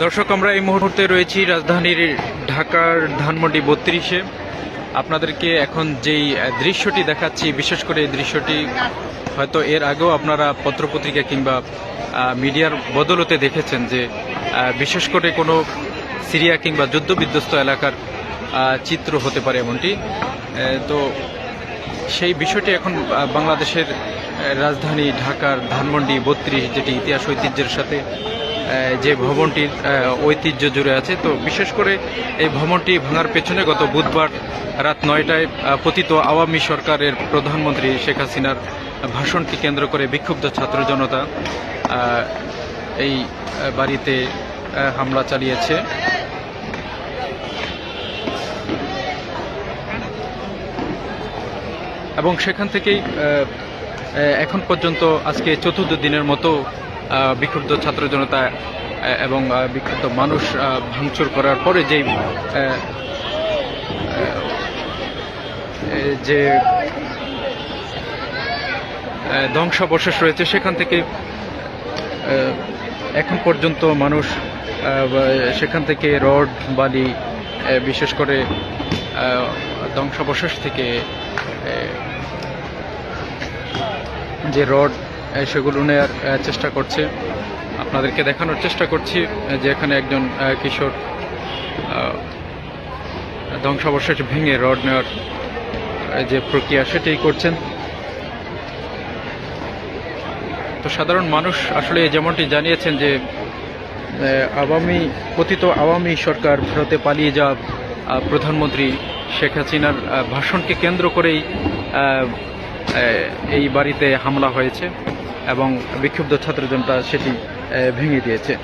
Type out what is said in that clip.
দর্শক, আমরা এই মুহূর্তে রয়েছি রাজধানীর ঢাকার ধানমন্ডি বত্রিশে। আপনাদেরকে এখন যেই দৃশ্যটি দেখাচ্ছি, বিশেষ করে এই দৃশ্যটি, হয়তো এর আগেও আপনারা পত্রপত্রিকা কিংবা মিডিয়ার বদলতে দেখেছেন যে বিশেষ করে কোনো সিরিয়া কিংবা যুদ্ধবিধ্বস্ত এলাকার চিত্র হতে পারে এমনটি। তো সেই বিষয়টি এখন বাংলাদেশের রাজধানী ঢাকার ধানমন্ডি বত্রিশ, যেটি ইতিহাস ঐতিহ্যের সাথে যে ভবনটির ঐতিহ্য জুড়ে আছে। তো বিশেষ করে এই ভবনটি ভাঙার পেছনে গত বুধবার রাত নয়টায় পতিত আওয়ামী সরকারের প্রধানমন্ত্রী শেখ হাসিনার ভাষণকে কেন্দ্র করে বিক্ষুব্ধ ছাত্র জনতা এই বাড়িতে হামলা চালিয়েছে। এবং সেখান থেকেই এখন পর্যন্ত আজকে চতুর্থ দিনের মতো বিক্ষুব্ধ ছাত্র জনতা এবং বিক্ষুব্ধ মানুষ ভাঙচুর করার পরে যেই যে ধ্বংসাবশেষ রয়েছে, সেখান থেকে এখন পর্যন্ত মানুষ সেখান থেকে রড, বালি বিশেষ করে ধ্বংসাবশেষ থেকে যে রড সেগুলো নেওয়ার চেষ্টা করছে। আপনাদেরকে দেখানোর চেষ্টা করছি, যে এখানে একজন কিশোর ধ্বংসাবশেষ ভেঙে রড নেওয়ার যে প্রক্রিয়া সেটাই করছেন। তো সাধারণ মানুষ আসলে যেমনটি জানিয়েছেন যে আওয়ামী পতিত আওয়ামী সরকার ভারতে পালিয়ে যাওয়া প্রধানমন্ত্রী শেখ হাসিনার ভাষণকে কেন্দ্র করেই এই বাড়িতে হামলা হয়েছে। এবং বিক্ষুব্ধ ছাত্র জনতা সেটি ভেঙে দিয়েছে।